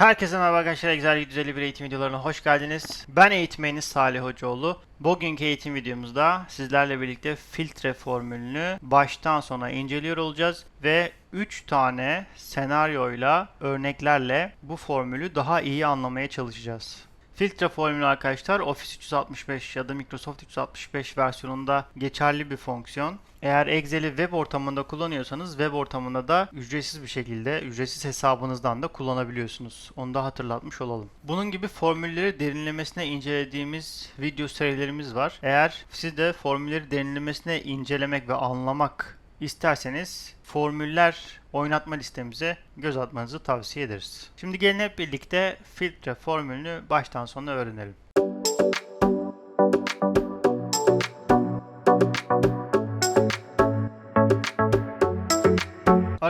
Herkese merhaba arkadaşlar. Excel 751 eğitim videolarına hoş geldiniz. Ben eğitmeniniz Salih Hocaoğlu. Bugünkü eğitim videomuzda sizlerle birlikte filtre formülünü baştan sona inceliyor olacağız ve 3 tane senaryoyla, örneklerle bu formülü daha iyi anlamaya çalışacağız. Filtre formülü arkadaşlar Office 365 ya da Microsoft 365 versiyonunda geçerli bir fonksiyon. Eğer Excel'i web ortamında kullanıyorsanız web ortamında da ücretsiz bir şekilde ücretsiz hesabınızdan da kullanabiliyorsunuz. Onu da hatırlatmış olalım. Bunun gibi formülleri derinlemesine incelediğimiz video serilerimiz var. Eğer siz de formülleri derinlemesine incelemek ve anlamak isterseniz formüller oynatma listemize göz atmanızı tavsiye ederiz. Şimdi gelin hep birlikte filtre formülünü baştan sona öğrenelim.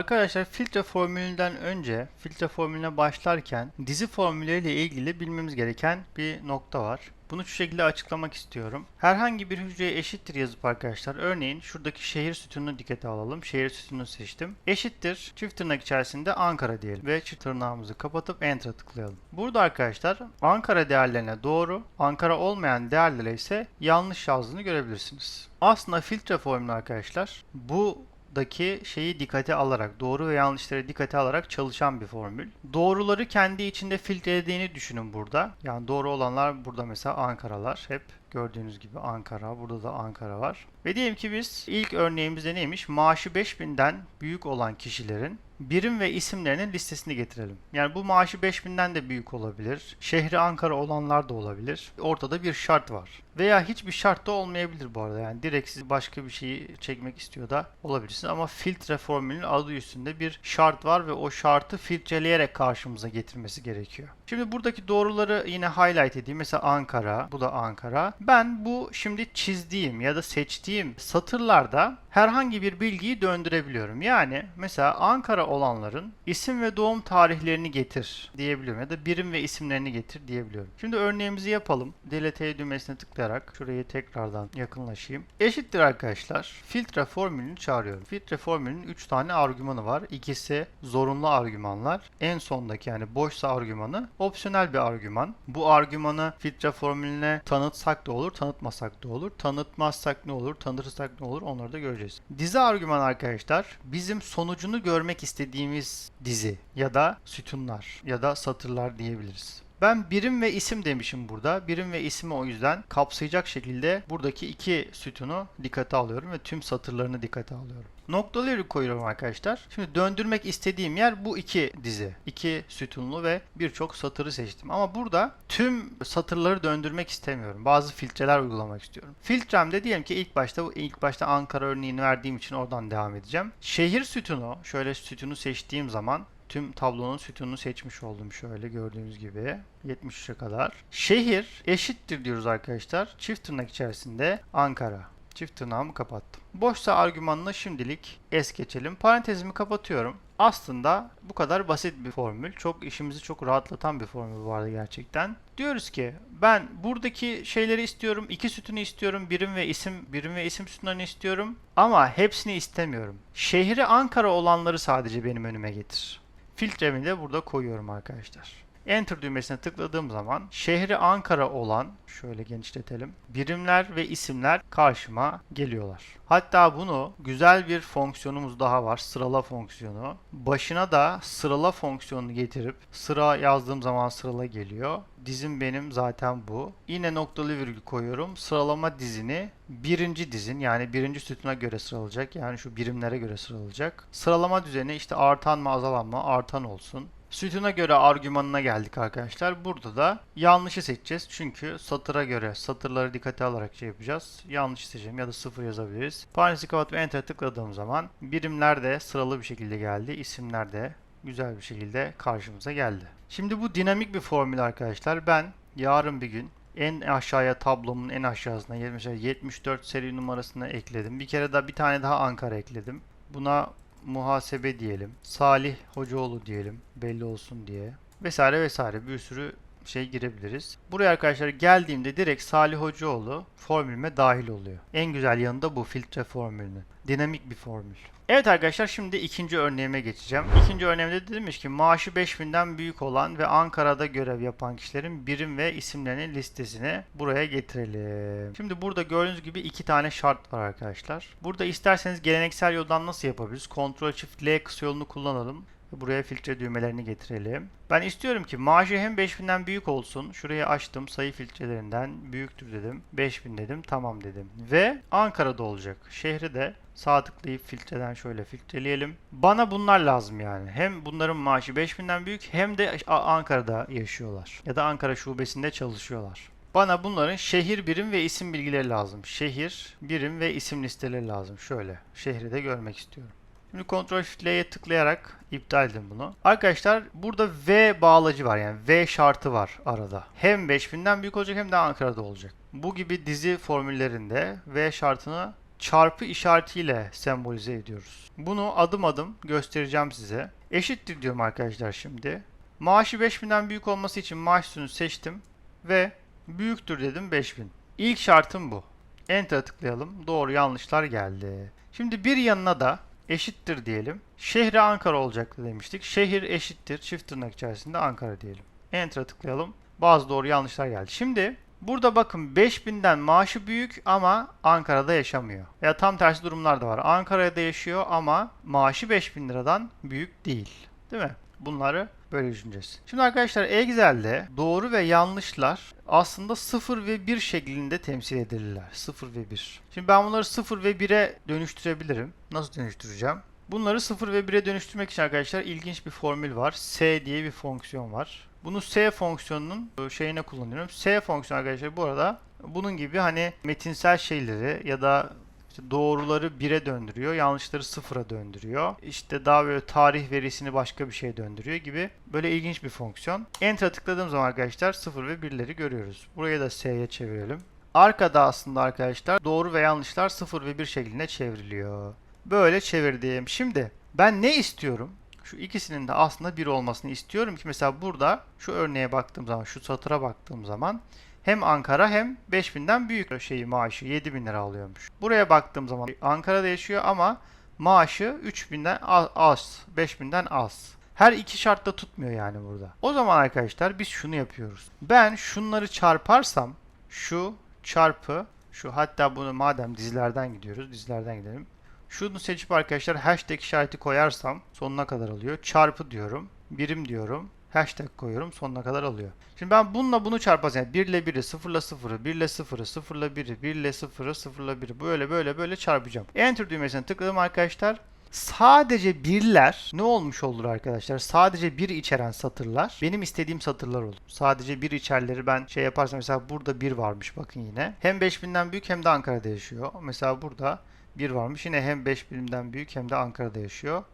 Arkadaşlar filtre formülünden önce filtre formülüne başlarken dizi formülleriyle ilgili bilmemiz gereken bir nokta var. Bunu şu şekilde açıklamak istiyorum. Herhangi bir hücreye eşittir yazıp arkadaşlar. Örneğin şuradaki şehir sütununu dikkate alalım. Şehir sütununu seçtim. Eşittir çift tırnak içerisinde Ankara diyelim. Ve çift tırnağımızı kapatıp Enter'a tıklayalım. Burada arkadaşlar Ankara değerlerine doğru, Ankara olmayan değerlere ise yanlış yazdığını görebilirsiniz. Aslında filtre formülü arkadaşlar bu daki şeyi dikkate alarak, doğru ve yanlışları dikkate alarak çalışan bir formül. Doğruları kendi içinde filtrelediğini düşünün burada. Yani doğru olanlar burada mesela Ankaralar hep. Gördüğünüz gibi Ankara, burada da Ankara var. Ve diyelim ki biz ilk örneğimizde neymiş? Maaşı 5000'den büyük olan kişilerin birim ve isimlerinin listesini getirelim. Yani bu maaşı 5000'den de büyük olabilir. Şehri Ankara olanlar da olabilir. Ortada bir şart var. Veya hiçbir şart da olmayabilir bu arada. Yani direkt siz başka bir şeyi çekmek istiyor da olabilirsiniz. Ama filtre formülünün adı üstünde bir şart var ve o şartı filtreleyerek karşımıza getirmesi gerekiyor. Şimdi buradaki doğruları yine highlight edeyim. Mesela Ankara, bu da Ankara. Ben bu şimdi çizdiğim ya da seçtiğim satırlarda herhangi bir bilgiyi döndürebiliyorum. Yani mesela Ankara olanların isim ve doğum tarihlerini getir diyebiliyorum ya da birim ve isimlerini getir diyebiliyorum. Şimdi örneğimizi yapalım. Delete düğmesine tıklayarak şurayı tekrardan yakınlaşayım. Eşittir arkadaşlar. Filtre formülünü çağırıyorum. Filtre formülünün 3 tane argümanı var. İkisi zorunlu argümanlar. En sondaki yani boşsa argümanı opsiyonel bir argüman. Bu argümanı filtre formülüne tanıtsak da olur, tanıtmasak da olur. Tanıtmazsak ne olur, tanıtırsak ne olur onları da göreceğiz. Dizi argüman arkadaşlar bizim sonucunu görmek istediğimiz dizi ya da sütunlar ya da satırlar diyebiliriz. Ben birim ve isim demişim burada. Birim ve ismi o yüzden kapsayacak şekilde buradaki iki sütunu dikkate alıyorum ve tüm satırlarını dikkate alıyorum. Noktalı virgül koyuyorum arkadaşlar. Şimdi döndürmek istediğim yer bu iki dizi. iki sütunlu ve birçok satırı seçtim. Ama burada tüm satırları döndürmek istemiyorum. Bazı filtreler uygulamak istiyorum. Filtremde diyelim ki ilk başta bu ilk başta Ankara örneğini verdiğim için oradan devam edeceğim. Şehir sütunu, şöyle sütunu seçtiğim zaman tüm tablonun sütununu seçmiş oldum şöyle gördüğünüz gibi 73'e kadar. Şehir eşittir diyoruz arkadaşlar. Çift tırnak içerisinde Ankara. Çift tırnağımı kapattım. Boşsa argümanına şimdilik es geçelim. Parantezimi kapatıyorum. Aslında bu kadar basit bir formül. Çok işimizi çok rahatlatan bir formül vardı gerçekten. Diyoruz ki ben buradaki şeyleri istiyorum. iki sütunu istiyorum. Birim ve isim birim ve isim sütunlarını istiyorum. Ama hepsini istemiyorum. Şehri Ankara olanları sadece benim önüme getir. Filtremi de burada koyuyorum arkadaşlar. Enter düğmesine tıkladığım zaman şehri Ankara olan şöyle genişletelim. Birimler ve isimler karşıma geliyorlar. Hatta bunu güzel bir fonksiyonumuz daha var. Sırala fonksiyonu. Başına da sırala fonksiyonunu getirip sıra yazdığım zaman sırala geliyor. Dizim benim zaten bu. Yine noktalı virgül koyuyorum. Sıralama dizini birinci dizin yani birinci sütuna göre sıralayacak. Yani şu birimlere göre sıralayacak. Sıralama düzeni işte artan mı azalan mı artan olsun. Sütuna göre argümanına geldik arkadaşlar. Burada da yanlışı seçeceğiz. Çünkü satıra göre satırları dikkate alarak şey yapacağız. Yanlış seçelim ya da sıfır yazabiliriz. Parantezi kapatıp enter tıkladığım zaman birimler de sıralı bir şekilde geldi. İsimler de güzel bir şekilde karşımıza geldi. Şimdi bu dinamik bir formül arkadaşlar. Ben yarın bir gün en aşağıya tablomun en aşağısına mesela 74 seri numarasını ekledim. Bir kere daha bir tane daha Ankara ekledim. Buna muhasebe diyelim. Salih Hocaoğlu diyelim. Belli olsun diye. Vesaire vesaire bir sürü şey girebiliriz. Buraya arkadaşlar geldiğimde direkt Salih Hocaoğlu formülüme dahil oluyor. En güzel yanı da bu filtre formülünün. Dinamik bir formül. Evet arkadaşlar şimdi ikinci örneğime geçeceğim. İkinci örneğimde demiş ki maaşı 5000'den büyük olan ve Ankara'da görev yapan kişilerin birim ve isimlerinin listesini buraya getirelim. Şimdi burada gördüğünüz gibi iki tane şart var arkadaşlar. Burada isterseniz geleneksel yoldan nasıl yapabiliriz? Ctrl Shift L kısa yolunu kullanalım. Buraya filtre düğmelerini getirelim. Ben istiyorum ki maaşı hem 5000'den büyük olsun. Şurayı açtım. Sayı filtrelerinden büyüktür dedim. 5000 dedim. Tamam dedim. Ve Ankara'da olacak. Şehri de sağ tıklayıp filtreden şöyle filtreleyelim. Bana bunlar lazım yani. Hem bunların maaşı 5000'den büyük hem de Ankara'da yaşıyorlar. Ya da Ankara şubesinde çalışıyorlar. Bana bunların şehir birim ve isim bilgileri lazım. Şehir, birim ve isim listeleri lazım. Şöyle. Şehri de görmek istiyorum. Şimdi Ctrl L'ye tıklayarak iptal edin bunu. Arkadaşlar burada V bağlacı var yani V şartı var arada. Hem 5000'den büyük olacak hem de Ankara'da olacak. Bu gibi dizi formüllerinde V şartını çarpı işaretiyle sembolize ediyoruz. Bunu adım adım göstereceğim size. Eşittir diyorum arkadaşlar şimdi. Maaşı 5000'den büyük olması için maaş üstünü seçtim ve büyüktür dedim 5000. İlk şartım bu. Enter'a tıklayalım. Doğru yanlışlar geldi. Şimdi bir yanına da eşittir diyelim. Şehri Ankara olacaktı demiştik. Şehir eşittir çift tırnak içerisinde Ankara diyelim. Enter'a tıklayalım. Bazı doğru yanlışlar geldi. Şimdi burada bakın 5000'den maaşı büyük ama Ankara'da yaşamıyor. Ya tam tersi durumlar da var. Ankara'da yaşıyor ama maaşı 5000 liradan büyük değil. Değil mi? Bunları böyle düşüneceğiz. Şimdi arkadaşlar Excel'de doğru ve yanlışlar aslında 0 ve 1 şeklinde temsil edilirler. 0 ve 1. Şimdi ben bunları 0 ve 1'e dönüştürebilirim. Nasıl dönüştüreceğim? Bunları 0 ve 1'e dönüştürmek için arkadaşlar ilginç bir formül var. S diye bir fonksiyon var. Bunu S fonksiyonunun şeyine kullanıyorum. S fonksiyonu arkadaşlar bu arada bunun gibi hani metinsel şeyleri ya da işte doğruları 1'e döndürüyor, yanlışları 0'a döndürüyor. İşte daha böyle tarih verisini başka bir şeye döndürüyor gibi böyle ilginç bir fonksiyon. Enter'a tıkladığım zaman arkadaşlar 0 ve 1'leri görüyoruz. Burayı da S'ye çevirelim. Arkada aslında arkadaşlar doğru ve yanlışlar 0 ve 1 şeklinde çevriliyor. Böyle çevirdim. Şimdi ben ne istiyorum? Şu ikisinin de aslında 1 olmasını istiyorum ki mesela burada şu örneğe baktığım zaman, şu satıra baktığım zaman hem Ankara hem 5000'den büyük şeyi maaşı 7000 lira alıyormuş. Buraya baktığım zaman Ankara'da yaşıyor ama maaşı 3000'den az, 5000'den az. Her iki şart da tutmuyor yani burada. O zaman arkadaşlar biz şunu yapıyoruz. Ben şunları çarparsam şu çarpı şu hatta bunu madem dizilerden gidiyoruz dizilerden gidelim. Şunu seçip arkadaşlar hashtag işareti koyarsam sonuna kadar alıyor. Çarpı diyorum. Birim diyorum. Hashtag koyuyorum sonuna kadar alıyor. Şimdi ben bununla bunu çarpacağım. Yani 1 ile 1'i, 0 ile 0'ı, 1 ile 0'ı, 0 ile 1'i, 1 ile 0'ı, 0 ile 1'i böyle böyle böyle çarpacağım. Enter düğmesine tıkladım arkadaşlar. Sadece birler ne olmuş olur arkadaşlar? Sadece bir içeren satırlar benim istediğim satırlar olur. Sadece bir içerleri ben şey yaparsam mesela burada bir varmış bakın yine. Hem 5000'den büyük hem de Ankara'da yaşıyor. Mesela burada bir varmış yine hem 5000'den büyük hem de Ankara'da yaşıyor.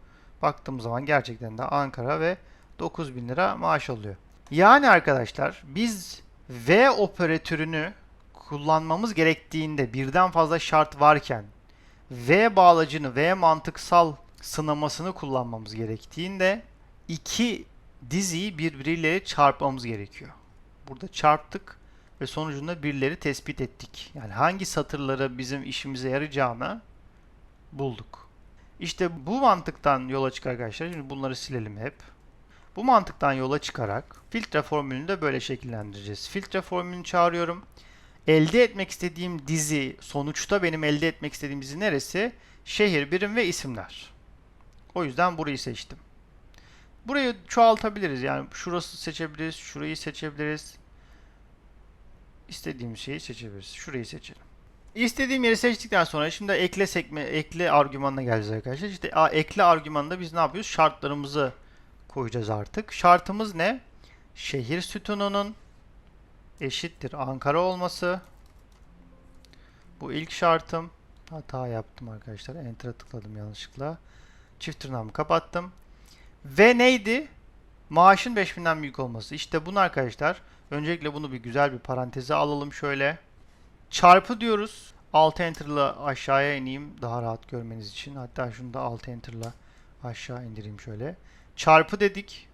Baktığım zaman gerçekten de Ankara ve 9000 lira maaş alıyor. Yani arkadaşlar biz V operatörünü kullanmamız gerektiğinde birden fazla şart varken V bağlacını V mantıksal sınamasını kullanmamız gerektiğinde iki diziyi birbiriyle çarpmamız gerekiyor. Burada çarptık ve sonucunda birleri tespit ettik. Yani hangi satırlara bizim işimize yarayacağını bulduk. İşte bu mantıktan yola çıkarak arkadaşlar, şimdi bunları silelim hep. Bu mantıktan yola çıkarak filtre formülünü de böyle şekillendireceğiz. Filtre formülünü çağırıyorum. Elde etmek istediğim dizi, sonuçta benim elde etmek istediğim dizi neresi? Şehir, birim ve isimler. O yüzden burayı seçtim. Burayı çoğaltabiliriz. Yani şurası seçebiliriz, şurayı seçebiliriz. İstediğim şeyi seçebiliriz. Şurayı seçelim. İstediğim yeri seçtikten sonra şimdi ekle sekme, ekle argümanına geleceğiz arkadaşlar. İşte a, ekle argümanında biz ne yapıyoruz? Şartlarımızı koyacağız artık. Şartımız ne? Şehir sütununun eşittir Ankara olması. Bu ilk şartım. Hata yaptım arkadaşlar. Enter'a tıkladım yanlışlıkla. Çift tırnağımı kapattım. Ve neydi? Maaşın 5000'den büyük olması. İşte bunu arkadaşlar. Öncelikle bunu bir güzel bir paranteze alalım şöyle. Çarpı diyoruz. Alt enter'la aşağıya ineyim daha rahat görmeniz için. Hatta şunu da alt enter'la aşağı indireyim şöyle. Çarpı dedik.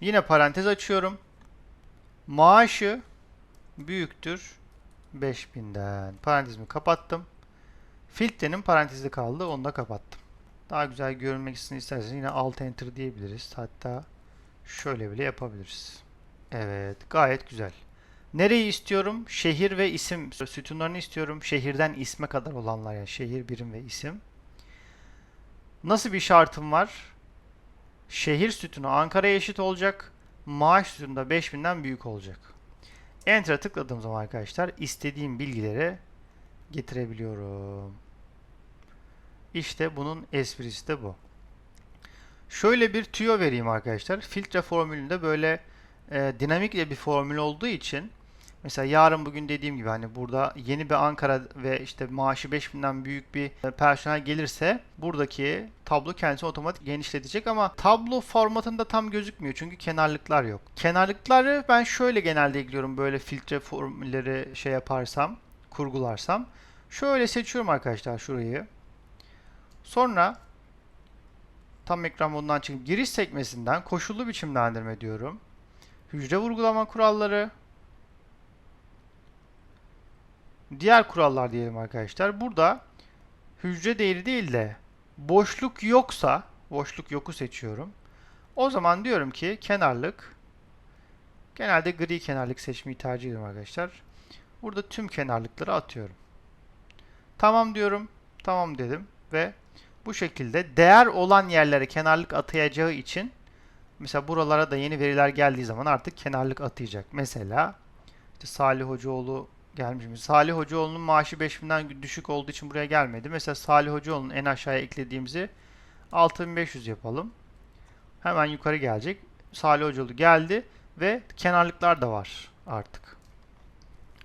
Yine parantez açıyorum. Maaşı büyüktür 5000'den. Parantezimi kapattım. Filtrenin parantezi kaldı. Onu da kapattım. Daha güzel görünmek için isterseniz yine alt enter diyebiliriz. Hatta şöyle bile yapabiliriz. Evet, gayet güzel. Nereyi istiyorum? Şehir ve isim sütunlarını istiyorum. Şehirden isme kadar olanlar yani şehir, birim ve isim. Nasıl bir şartım var? Şehir sütunu Ankara'ya eşit olacak. Maaş sütunu da 5000'den büyük olacak. Enter'a tıkladığım zaman arkadaşlar istediğim bilgileri getirebiliyorum. İşte bunun esprisi de bu. Şöyle bir tüyo vereyim arkadaşlar. Filtre formülünde böyle e, dinamik bir formül olduğu için mesela yarın bugün dediğim gibi hani burada yeni bir Ankara ve işte maaşı 5000'den büyük bir e, personel gelirse buradaki tablo kendisi otomatik genişletecek ama tablo formatında tam gözükmüyor çünkü kenarlıklar yok. Kenarlıkları ben şöyle genelde ekliyorum böyle filtre formülleri şey yaparsam, kurgularsam. Şöyle seçiyorum arkadaşlar şurayı. Sonra tam ekran modundan çıkıp giriş sekmesinden koşullu biçimlendirme diyorum. Hücre vurgulama kuralları. Diğer kurallar diyelim arkadaşlar. Burada hücre değeri değil de boşluk yoksa, boşluk yoku seçiyorum. O zaman diyorum ki kenarlık, genelde gri kenarlık seçmeyi tercih ediyorum arkadaşlar. Burada tüm kenarlıkları atıyorum. Tamam diyorum, tamam dedim ve bu şekilde değer olan yerlere kenarlık atayacağı için mesela buralara da yeni veriler geldiği zaman artık kenarlık atayacak. Mesela işte Salih Hocaoğlu gelmiş. Salih Hocaoğlu'nun maaşı 5000'den düşük olduğu için buraya gelmedi. Mesela Salih Hocaoğlu'nun en aşağıya eklediğimizi 6500 yapalım. Hemen yukarı gelecek. Salih Hocaoğlu geldi ve kenarlıklar da var artık.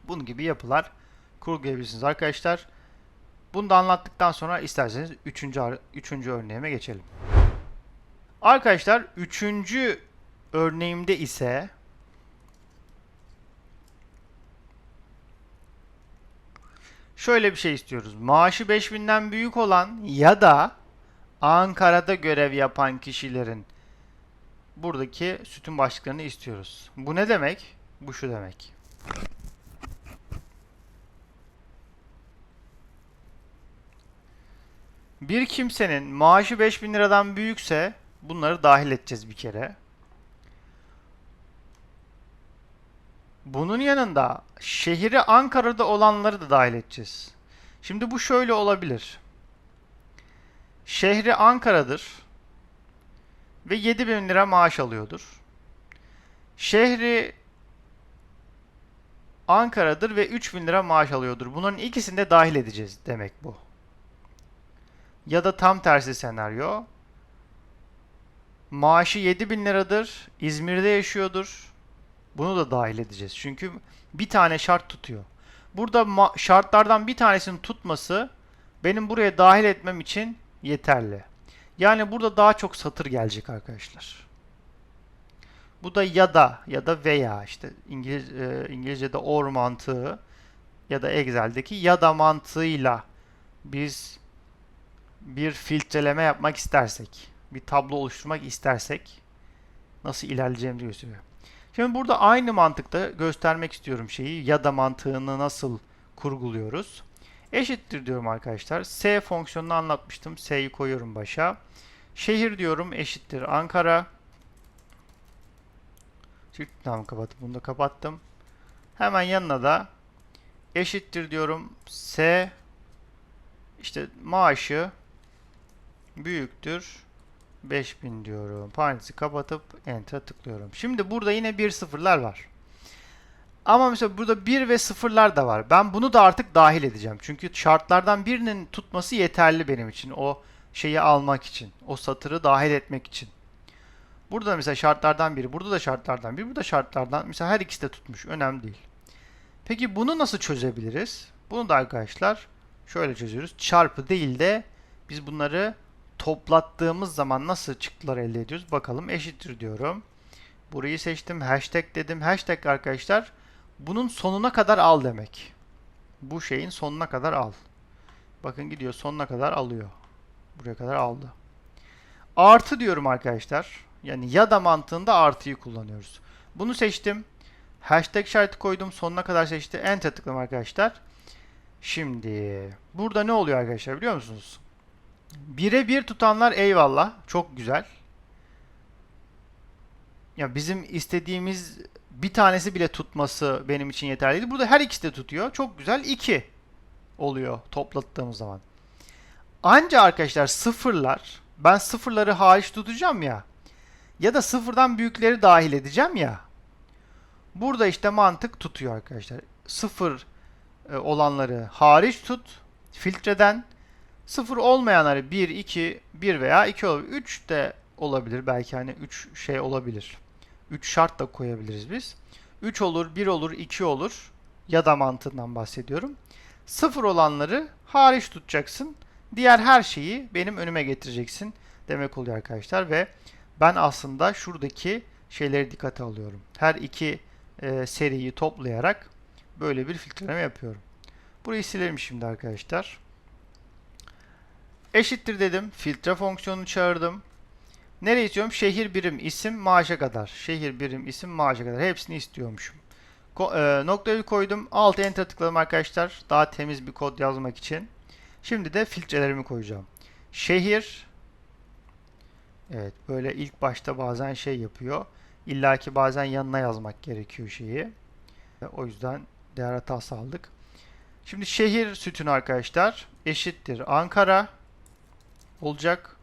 Bunun gibi yapılar kurgulayabilirsiniz arkadaşlar. Bunu da anlattıktan sonra isterseniz 3. üçüncü örneğime geçelim. Arkadaşlar 3. örneğimde ise şöyle bir şey istiyoruz. Maaşı 5000'den büyük olan ya da Ankara'da görev yapan kişilerin buradaki sütun başlıklarını istiyoruz. Bu ne demek? Bu şu demek. Bir kimsenin maaşı 5000 liradan büyükse bunları dahil edeceğiz bir kere. Bunun yanında şehri Ankara'da olanları da dahil edeceğiz. Şimdi bu şöyle olabilir. Şehri Ankara'dır ve 7000 lira maaş alıyordur. Şehri Ankara'dır ve 3000 lira maaş alıyordur. Bunların ikisini de dahil edeceğiz demek bu. Ya da tam tersi senaryo. Maaşı 7000 liradır. İzmir'de yaşıyordur. Bunu da dahil edeceğiz. Çünkü bir tane şart tutuyor. Burada şartlardan bir tanesini tutması benim buraya dahil etmem için yeterli. Yani burada daha çok satır gelecek arkadaşlar. Bu da ya da ya da veya işte İngiliz, e, İngilizce'de or mantığı ya da Excel'deki ya da mantığıyla biz bir filtreleme yapmak istersek, bir tablo oluşturmak istersek nasıl ilerleyeceğimizi gösteriyor. Şimdi burada aynı mantıkta göstermek istiyorum şeyi ya da mantığını nasıl kurguluyoruz. Eşittir diyorum arkadaşlar. S fonksiyonunu anlatmıştım. S'yi koyuyorum başa. Şehir diyorum eşittir Ankara. Çift tam kapatıp bunu da kapattım. Hemen yanına da eşittir diyorum. S işte maaşı büyüktür 5000 diyorum. Parantezi kapatıp enter tıklıyorum. Şimdi burada yine bir sıfırlar var. Ama mesela burada 1 ve sıfırlar da var. Ben bunu da artık dahil edeceğim. Çünkü şartlardan birinin tutması yeterli benim için. O şeyi almak için. O satırı dahil etmek için. Burada mesela şartlardan biri. Burada da şartlardan biri. Burada şartlardan. Mesela her ikisi de tutmuş. Önemli değil. Peki bunu nasıl çözebiliriz? Bunu da arkadaşlar şöyle çözüyoruz. Çarpı değil de biz bunları toplattığımız zaman nasıl çıktılar elde ediyoruz? Bakalım eşittir diyorum. Burayı seçtim. Hashtag dedim. Hashtag arkadaşlar bunun sonuna kadar al demek. Bu şeyin sonuna kadar al. Bakın gidiyor sonuna kadar alıyor. Buraya kadar aldı. Artı diyorum arkadaşlar. Yani ya da mantığında artıyı kullanıyoruz. Bunu seçtim. Hashtag işareti koydum. Sonuna kadar seçti. Enter tıkladım arkadaşlar. Şimdi burada ne oluyor arkadaşlar biliyor musunuz? Birebir tutanlar eyvallah. Çok güzel. Ya bizim istediğimiz bir tanesi bile tutması benim için yeterliydi. Burada her ikisi de tutuyor. Çok güzel. 2 oluyor toplattığımız zaman. Anca arkadaşlar sıfırlar ben sıfırları hariç tutacağım ya ya da sıfırdan büyükleri dahil edeceğim ya burada işte mantık tutuyor arkadaşlar. Sıfır e, olanları hariç tut filtreden sıfır olmayanları 1, 2, 1 veya 2 olabilir. 3 de olabilir belki hani 3 şey olabilir. 3 şart da koyabiliriz biz. 3 olur, 1 olur, 2 olur ya da mantığından bahsediyorum. Sıfır olanları hariç tutacaksın. Diğer her şeyi benim önüme getireceksin demek oluyor arkadaşlar ve ben aslında şuradaki şeyleri dikkate alıyorum. Her iki e, seriyi toplayarak böyle bir filtreleme yapıyorum. Burayı silelim şimdi arkadaşlar. Eşittir dedim. Filtre fonksiyonunu çağırdım. Nereye istiyorum? Şehir birim isim maaşa kadar. Şehir birim isim maaşa kadar. Hepsini istiyormuşum. Ko e, noktayı koydum. Alt enter tıkladım arkadaşlar. Daha temiz bir kod yazmak için. Şimdi de filtrelerimi koyacağım. Şehir Evet böyle ilk başta bazen şey yapıyor. İlla ki bazen yanına yazmak gerekiyor şeyi. O yüzden değer hatası aldık. Şimdi şehir sütunu arkadaşlar eşittir Ankara olacak.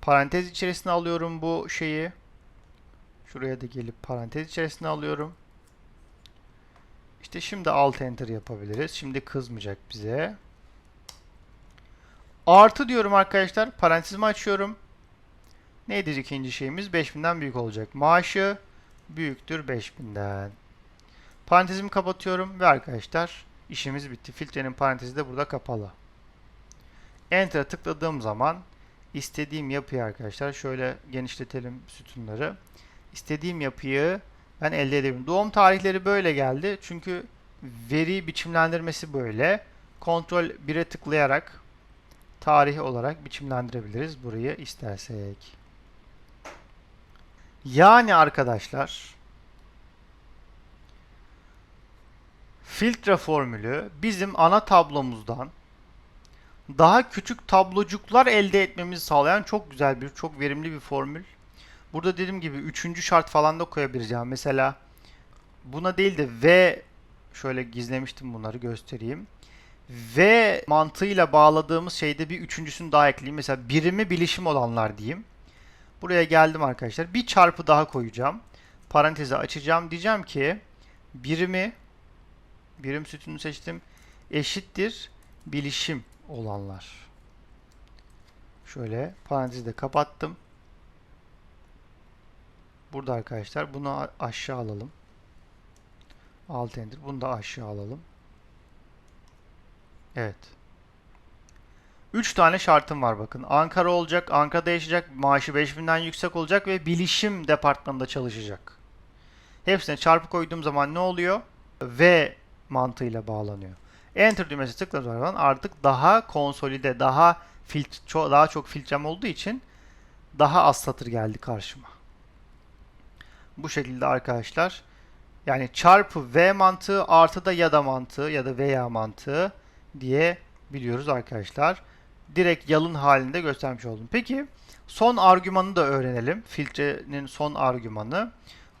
Parantez içerisine alıyorum bu şeyi. Şuraya da gelip parantez içerisine alıyorum. İşte şimdi alt enter yapabiliriz. Şimdi kızmayacak bize. Artı diyorum arkadaşlar. Parantezimi açıyorum. Neydi ikinci şeyimiz? 5000'den büyük olacak. Maaşı büyüktür 5000'den. Parantezimi kapatıyorum ve arkadaşlar işimiz bitti. Filtrenin parantezi de burada kapalı. Enter'a tıkladığım zaman istediğim yapıyı arkadaşlar şöyle genişletelim sütunları. İstediğim yapıyı ben elde edebilirim. Doğum tarihleri böyle geldi. Çünkü veri biçimlendirmesi böyle. Kontrol 1'e tıklayarak tarih olarak biçimlendirebiliriz burayı istersek. Yani arkadaşlar filtre formülü bizim ana tablomuzdan daha küçük tablocuklar elde etmemizi sağlayan çok güzel bir, çok verimli bir formül. Burada dediğim gibi üçüncü şart falan da. Yani mesela buna değil de V şöyle gizlemiştim bunları göstereyim. V mantığıyla bağladığımız şeyde bir üçüncüsünü daha ekleyeyim. Mesela birimi bilişim olanlar diyeyim. Buraya geldim arkadaşlar. Bir çarpı daha koyacağım. Parantezi açacağım. Diyeceğim ki birimi birim sütunu seçtim. Eşittir bilişim olanlar. Şöyle parantezi de kapattım. Burada arkadaşlar bunu aşağı alalım. Alt enter. Bunu da aşağı alalım. Evet. 3 tane şartım var bakın. Ankara olacak, Ankara'da yaşayacak, maaşı 5000'den yüksek olacak ve bilişim departmanında çalışacak. Hepsine çarpı koyduğum zaman ne oluyor? V mantığıyla bağlanıyor. Enter düğmesi tıkladığım zaman artık daha konsolide, daha filt ço daha çok filtrem olduğu için daha az satır geldi karşıma. Bu şekilde arkadaşlar yani çarpı V mantığı artı da ya da mantığı ya da veya mantığı diye biliyoruz arkadaşlar direkt yalın halinde göstermiş oldum. Peki son argümanı da öğrenelim. Filtrenin son argümanı.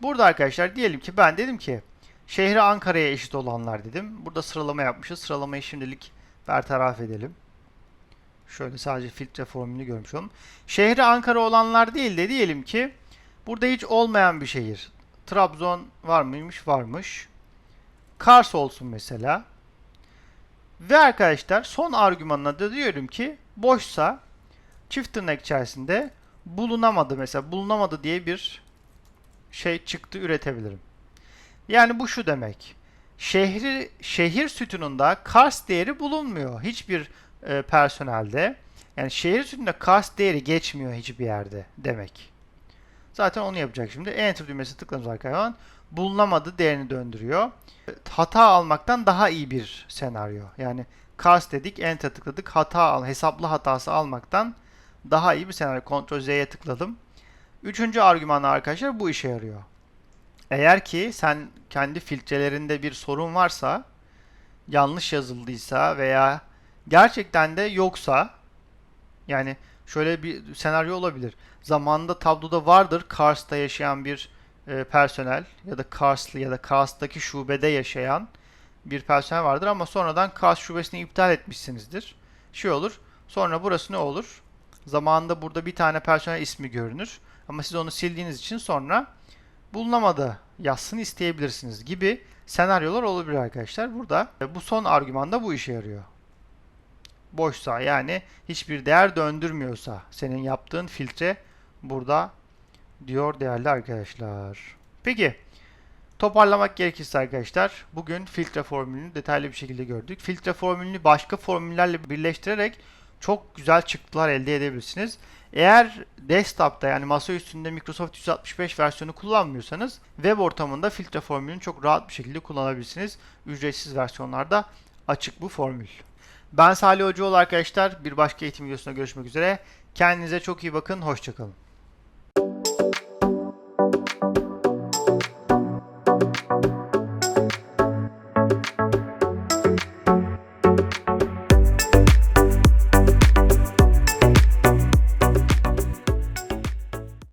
Burada arkadaşlar diyelim ki ben dedim ki şehri Ankara'ya eşit olanlar dedim. Burada sıralama yapmışız. Sıralamayı şimdilik bertaraf edelim. Şöyle sadece filtre formülünü görmüş olalım. Şehri Ankara olanlar değil de diyelim ki burada hiç olmayan bir şehir. Trabzon var mıymış? Varmış. Kars olsun mesela. Ve arkadaşlar son argümanına da diyorum ki boşsa çift tırnak içerisinde bulunamadı mesela bulunamadı diye bir şey çıktı üretebilirim. Yani bu şu demek. Şehri şehir sütununda Kars değeri bulunmuyor hiçbir e, personelde. Yani şehir sütununda Kars değeri geçmiyor hiçbir yerde demek. Zaten onu yapacak şimdi. Enter düğmesi tıkladığımız arkadaşlar bulunamadı değerini döndürüyor. Hata almaktan daha iyi bir senaryo. Yani cast dedik, enter tıkladık. Hata al, hesaplı hatası almaktan daha iyi bir senaryo. Ctrl Z'ye tıkladım. Üçüncü argüman arkadaşlar bu işe yarıyor. Eğer ki sen kendi filtrelerinde bir sorun varsa, yanlış yazıldıysa veya gerçekten de yoksa yani şöyle bir senaryo olabilir. Zamanında tabloda vardır Kars'ta yaşayan bir e, personel ya da Karslı ya da Kars'taki şubede yaşayan bir personel vardır ama sonradan Kars şubesini iptal etmişsinizdir. Şey olur. Sonra burası ne olur? Zamanında burada bir tane personel ismi görünür. Ama siz onu sildiğiniz için sonra bulunamadı yazsın isteyebilirsiniz gibi senaryolar olabilir arkadaşlar. Burada e, bu son argüman da bu işe yarıyor. Boşsa yani hiçbir değer döndürmüyorsa senin yaptığın filtre burada diyor değerli arkadaşlar. Peki toparlamak gerekirse arkadaşlar bugün filtre formülünü detaylı bir şekilde gördük. Filtre formülünü başka formüllerle birleştirerek çok güzel çıktılar elde edebilirsiniz. Eğer desktop'ta yani masa üstünde Microsoft 365 versiyonu kullanmıyorsanız web ortamında filtre formülünü çok rahat bir şekilde kullanabilirsiniz. Ücretsiz versiyonlarda açık bu formül. Ben Salih Hocaoğlu arkadaşlar. Bir başka eğitim videosunda görüşmek üzere. Kendinize çok iyi bakın. Hoşçakalın.